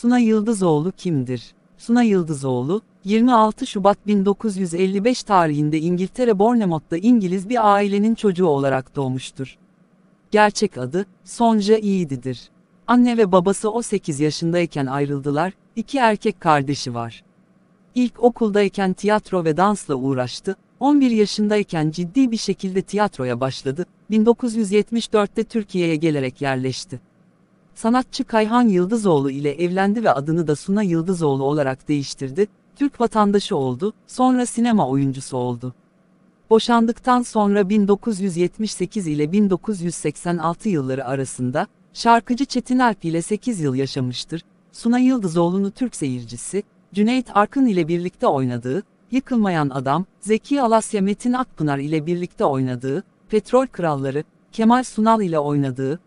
Suna Yıldızoğlu kimdir? Suna Yıldızoğlu, 26 Şubat 1955 tarihinde İngiltere Bournemouth'ta İngiliz bir ailenin çocuğu olarak doğmuştur. Gerçek adı, Sonja İyididir. Anne ve babası o 8 yaşındayken ayrıldılar, iki erkek kardeşi var. İlk okuldayken tiyatro ve dansla uğraştı, 11 yaşındayken ciddi bir şekilde tiyatroya başladı, 1974'te Türkiye'ye gelerek yerleşti. Sanatçı Kayhan Yıldızoğlu ile evlendi ve adını da Suna Yıldızoğlu olarak değiştirdi, Türk vatandaşı oldu, sonra sinema oyuncusu oldu. Boşandıktan sonra 1978 ile 1986 yılları arasında, şarkıcı Çetin Alp ile 8 yıl yaşamıştır. Suna Yıldızoğlu'nu Türk seyircisi, Cüneyt Arkın ile birlikte oynadığı, Yıkılmayan Adam, Zeki Alasya Metin Akpınar ile birlikte oynadığı, Petrol Kralları, Kemal Sunal ile oynadığı,